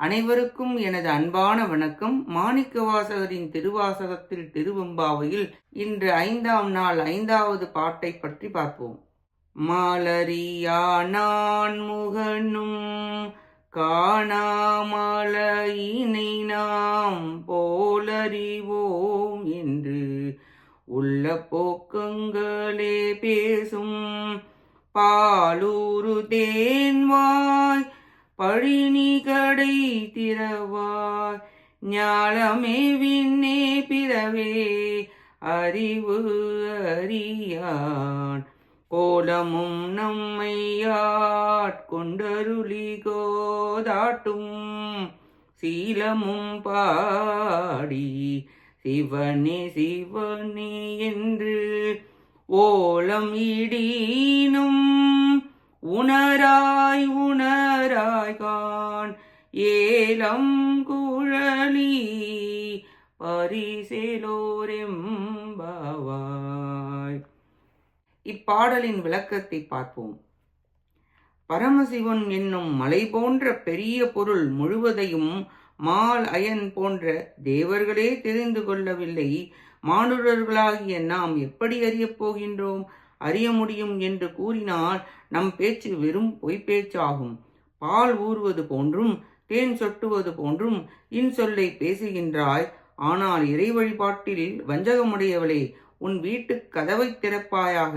அனைவருக்கும் எனது அன்பான வணக்கம். மாணிக்கவாசகரின் திருவாசகத்தில் திருவெம்பாவையில் இன்று ஐந்தாம் நாள் ஐந்தாவது பாட்டை பற்றி பார்ப்போம். மாலரியா நான் முகனும் காணாமலையினை நாம் போலறிவோம் என்று உள்ள போக்கங்களே பேசும் பாலூரு தேன்வாய் பழினி கடை திறவாய். ஞாலமே விண்ணே பிறவே அறிவு அறியான். கோலமும் நம்மையாட்கொண்டருளி கோதாட்டும் சீலமும் பாடி சிவனே சிவனே என்று ஓலம் இடீனும் உணராய் உணராய் கான் ஏலம் குழலி பரிசேலோரெம்பாவாய். இப்பாடலின் விளக்கத்தை பார்ப்போம். பரமசிவன் என்னும் மலை போன்ற பெரிய பொருள் முழுவதையும் மால் அயன் போன்ற தேவர்களே தெரிந்து கொள்ளவில்லை. மானுடர்களாகிய நாம் எப்படி அறியப் போகின்றோம்? அறிய முடியும் என்று கூறினால் நம் பேச்சு வெறும் பொய்ப்பேச்சாகும். பால் ஊறுவது போன்றும் தேன் சொட்டுவது போன்றும் இன்சொல்லை பேசுகின்றாய். ஆனால் இறை வழிபாட்டில் வஞ்சகமுடையவளே உன் வீட்டு கதவை திறப்பாயாக.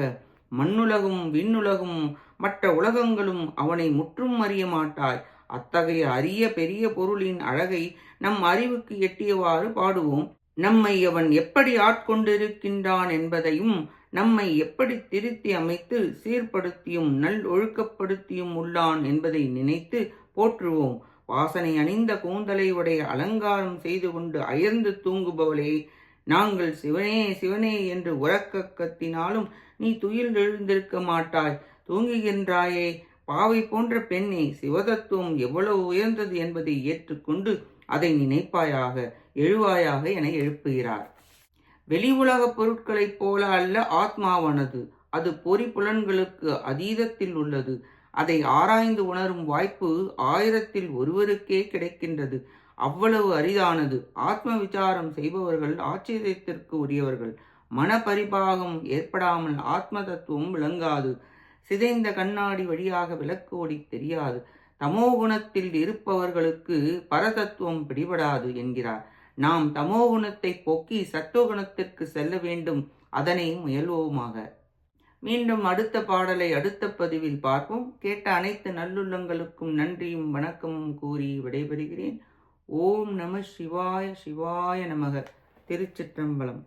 மண்ணுலகும் விண்ணுலகும் மற்ற உலகங்களும் அவனை முற்றும் அறிய மாட்டாய். அத்தகைய அரிய பெரிய பொருளின் அழகை நம் அறிவுக்கு எட்டியவாறு பாடுவோம். நம்மை அவன் எப்படி ஆட்கொண்டிருக்கின்றான் என்பதையும் நம்மை எப்படி திருத்தி அமைத்து சீர்படுத்தியும் நல் ஒழுக்கப்படுத்தியும் உள்ளான் என்பதை நினைத்து போற்றுவோம். வாசனை அணிந்த கூந்தலை உடைய அலங்காரம் செய்து கொண்டு அயர்ந்து தூங்குபவளே நாங்கள் சிவனே சிவனே என்று உறக்க கத்தினாலும் நீ துயில் எழுந்திருக்க மாட்டாய். தூங்குகின்றாயே பாவை போன்ற பெண்ணே சிவதத்துவம் எவ்வளவு உயர்ந்தது என்பதை ஏற்றுக்கொண்டு அதை நினைப்பாயாக எழுவாயாக என எழுப்புகிறார். வெளி உலகப் பொருட்களைப் போல அல்ல ஆத்மாவானது. அது பொறி புலன்களுக்கு அதீதத்தில் உள்ளது. அதை ஆராய்ந்து உணரும் வாய்ப்பு ஆயிரத்தில் ஒருவருக்கே கிடைக்கின்றது. அவ்வளவு அரிதானது. ஆத்ம விசாரம் செய்பவர்கள் ஆச்சரியத்திற்கு உரியவர்கள். மன பரிபாகம் ஏற்படாமல் ஆத்ம தத்துவம் விளங்காது. சிதைந்த கண்ணாடி வழியாக விளக்கு ஒளி தெரியாது. தமோ குணத்தில் இருப்பவர்களுக்கு பரதத்துவம் பிடிபடாது என்கிறார். நாம் தமோகுணத்தை போக்கி சத்துவகுணத்திற்கு செல்ல வேண்டும். அதனை முயல்வோமாக. மீண்டும் அடுத்த பாடலை அடுத்த பதிவில் பார்ப்போம். கேட்ட அனைத்து நல்லுள்ளங்களுக்கும் நன்றியும் வணக்கமும் கூறி விடைபெறுகிறேன். ஓம் நம சிவாய சிவாய நமக. திருச்சிற்றம்பலம்.